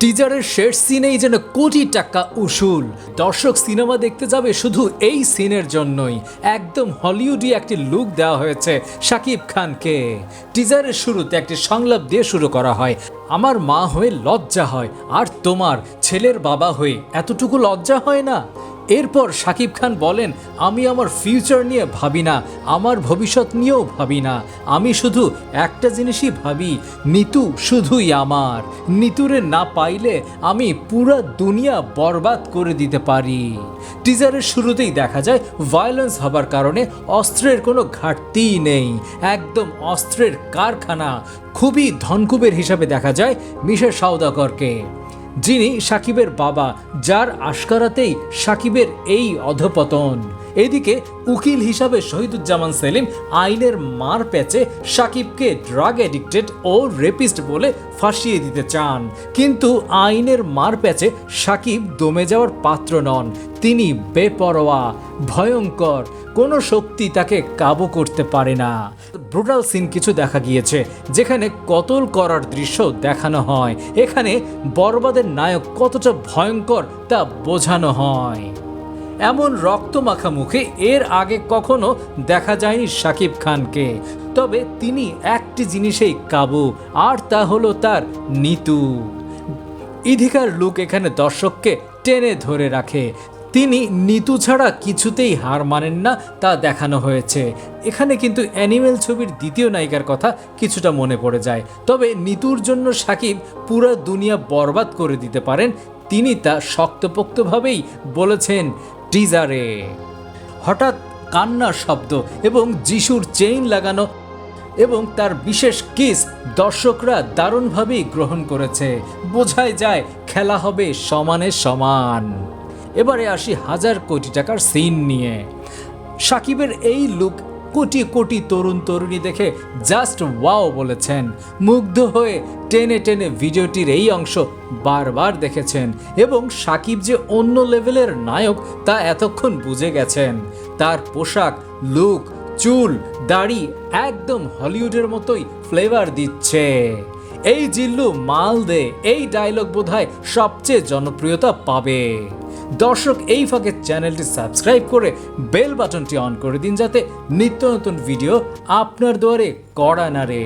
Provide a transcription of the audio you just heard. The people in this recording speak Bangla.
টিজারের শেষ সিনেই যেন কোটি টাকা উসুল। দর্শক সিনেমা দেখতে যাবে শুধু এই সিনের জন্যই। একদম হলিউডি একটি লুক দেওয়া হয়েছে শাকিব খানকে। টিজারের শুরুতে একটি সংলাপ দিয়ে শুরু করা হয়। আমার মা হয়ে লজ্জা হয়, আর তোমার ছেলের বাবা হয়ে এতটুকু লজ্জা হয় না? এরপর শাকিব খান বলেন, আমি আমার ফিউচার নিয়ে ভাবি না, আমার ভবিষ্যৎ নিয়েও ভাবি না। আমি শুধু একটা জিনিসই ভাবি, নিতু শুধুই আমার। নিতুরে না পাইলে আমি পুরো দুনিয়া বরবাদ করে দিতে পারি। টিজারের শুরুতেই দেখা যায় ভায়োলেন্স হবার কারণে অস্ত্রের কোনো ঘাটতিই নেই, একদম অস্ত্রের কারখানা। খুবই ধনকুবের হিসাবে দেখা যায় মিশা সওদাগরকে। যিনি সাকিবের বাবা যার আশকারাতেই সাকিবের এই অধপতন। এদিকে উকিল হিসাবে শহীদুজ্জামান সেলিম আইনের মার প্যাচে সাকিবকে ড্রাগ অ্যাডিক্টেড ও রেপিস্ট বলে ফাঁসিয়ে দিতে চান। কিন্তু আইনের মার প্যাচে সাকিব দমে যাওয়ার পাত্র নন। তিনি বেপরোয়া, ভয়ঙ্কর, কোনো শক্তি তাকে কাবু করতে পারে না। ব্রুটাল সিন কিছু দেখা গিয়েছে, যেখানে কতল করার দৃশ্য দেখানো হয়। এখানে বরবাদের নায়ক কতটা ভয়ঙ্কর তা বোঝানো হয়। এমন রক্ত মাখা মুখে এর আগে কখনো দেখা যায়নি শাকিব খানকে। তবে তিনি একটি জিনিসেই কাবু, আর তা হলো তার নিতু। ইধিকার লুক এখানে দর্শককে টেনে ধরে রাখে। তিনি নিতু ছাড়া কিছুতেই হার মানেন না, তা দেখানো হয়েছে। এখানে কিন্তু অ্যানিমেল ছবির দ্বিতীয় নায়িকার কথা কিছুটা মনে পড়ে যায়। তবে নিতুর জন্য সাকিব পুরো দুনিয়া বরবাদ করে দিতে পারেন। তিনি তা শক্তপোক্তভাবেই বলেছেন টিজারে। হঠাৎ কান্নার শব্দ এবং যিশুর চেইন লাগানো এবং তার বিশেষ কিস দর্শকরা দারুণভাবেই গ্রহণ করেছে। বোঝাই যায় খেলা হবে সমানে সমান। এবারে আসি হাজার কোটি টাকার সিন নিয়ে। সাকিবের এই লুক কোটি কোটি তরুণ তরুণী দেখে জাস্ট ওয়াও বলেছেন। মুগ্ধ হয়ে টেনে টেনে ভিডিওটির এই অংশ বারবার দেখেছেন এবং সাকিব যে অন্য লেভেলের নায়ক তা এতক্ষণ বুঝে গেছেন। তার পোশাক লুক চুল, দাড়ি একদম হলিউডের মতোই ফ্লেভার দিচ্ছে। এই জিল্লু মাল দে এই ডায়লগ বোধহয় সবচেয়ে জনপ্রিয়তা পাবে। দর্শক, এই ফাঁকে চ্যানেলটি সাবস্ক্রাইব করে বেল বাটনটি অন করে দিন যাতে নিত্য নতুন ভিডিও আপনার দুয়ারে কড়া না রে